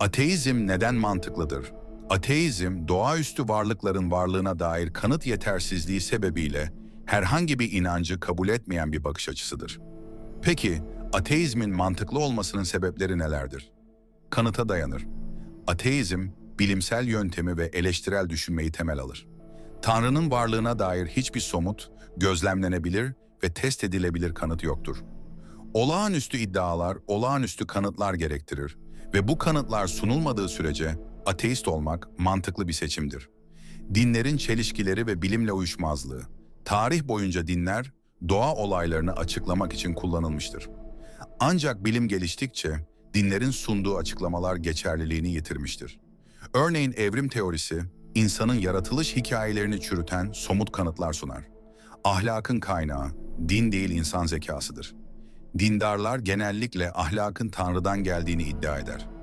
Ateizm neden mantıklıdır? Ateizm, doğaüstü varlıkların varlığına dair kanıt yetersizliği sebebiyle herhangi bir inancı kabul etmeyen bir bakış açısıdır. Peki, ateizmin mantıklı olmasının sebepleri nelerdir? Kanıta dayanır. Ateizm, bilimsel yöntemi ve eleştirel düşünmeyi temel alır. Tanrı'nın varlığına dair hiçbir somut, gözlemlenebilir ve test edilebilir kanıt yoktur. Olağanüstü iddialar, olağanüstü kanıtlar gerektirir ve bu kanıtlar sunulmadığı sürece ateist olmak mantıklı bir seçimdir. Dinlerin çelişkileri ve bilimle uyuşmazlığı. Tarih boyunca dinler doğa olaylarını açıklamak için kullanılmıştır. Ancak bilim geliştikçe dinlerin sunduğu açıklamalar geçerliliğini yitirmiştir. Örneğin evrim teorisi, insanın yaratılış hikayelerini çürüten somut kanıtlar sunar. Ahlakın kaynağı, din değil insan zekasıdır. Dindarlar genellikle ahlakın Tanrı'dan geldiğini iddia eder.